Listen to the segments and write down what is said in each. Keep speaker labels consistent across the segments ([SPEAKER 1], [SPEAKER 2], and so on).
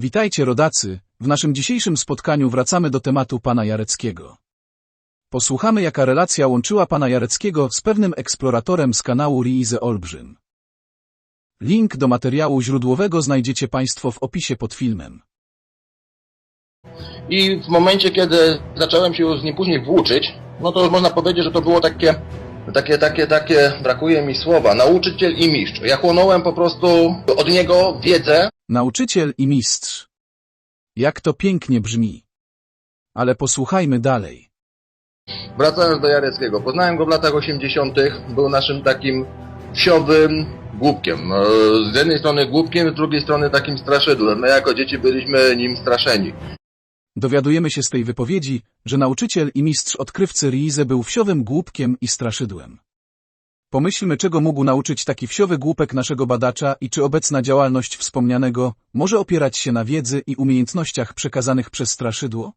[SPEAKER 1] Witajcie rodacy, w naszym dzisiejszym spotkaniu wracamy do tematu pana Jareckiego. Posłuchamy jaka relacja łączyła pana Jareckiego z pewnym eksploratorem z kanału Riize Olbrzym. Link do materiału źródłowego znajdziecie państwo w opisie pod filmem.
[SPEAKER 2] I w momencie, kiedy zacząłem się już z nim później włóczyć, no to już można powiedzieć, że to było takie, takie, takie, takie, brakuje mi słowa, nauczyciel i mistrz. Ja chłonąłem po prostu od niego wiedzę,
[SPEAKER 1] Nauczyciel i mistrz. Jak to pięknie brzmi. Ale posłuchajmy dalej.
[SPEAKER 2] Wracając do Jareckiego, poznałem go w latach 80., był naszym takim wsiowym głupkiem. E, Z jednej strony głupkiem, z drugiej strony takim straszydłem. My jako dzieci byliśmy nim straszeni.
[SPEAKER 1] Dowiadujemy się z tej wypowiedzi, że nauczyciel i mistrz odkrywcy Riize był wsiowym głupkiem i straszydłem. Pomyślmy, czego mógł nauczyć taki wsiowy głupek naszego badacza i czy obecna działalność wspomnianego może opierać się na wiedzy i umiejętnościach przekazanych przez straszydło?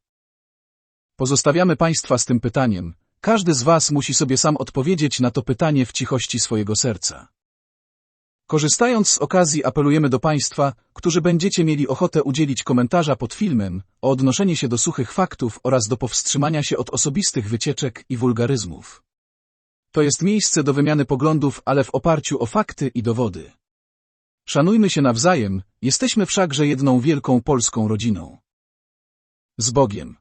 [SPEAKER 1] Pozostawiamy Państwa z tym pytaniem. Każdy z Was musi sobie sam odpowiedzieć na to pytanie w cichości swojego serca. Korzystając z okazji apelujemy do Państwa, którzy będziecie mieli ochotę udzielić komentarza pod filmem, o odnoszenie się do suchych faktów oraz do powstrzymania się od osobistych wycieczek i wulgaryzmów. To jest miejsce do wymiany poglądów, ale w oparciu o fakty i dowody. Szanujmy się nawzajem, jesteśmy wszakże jedną wielką polską rodziną. Z Bogiem.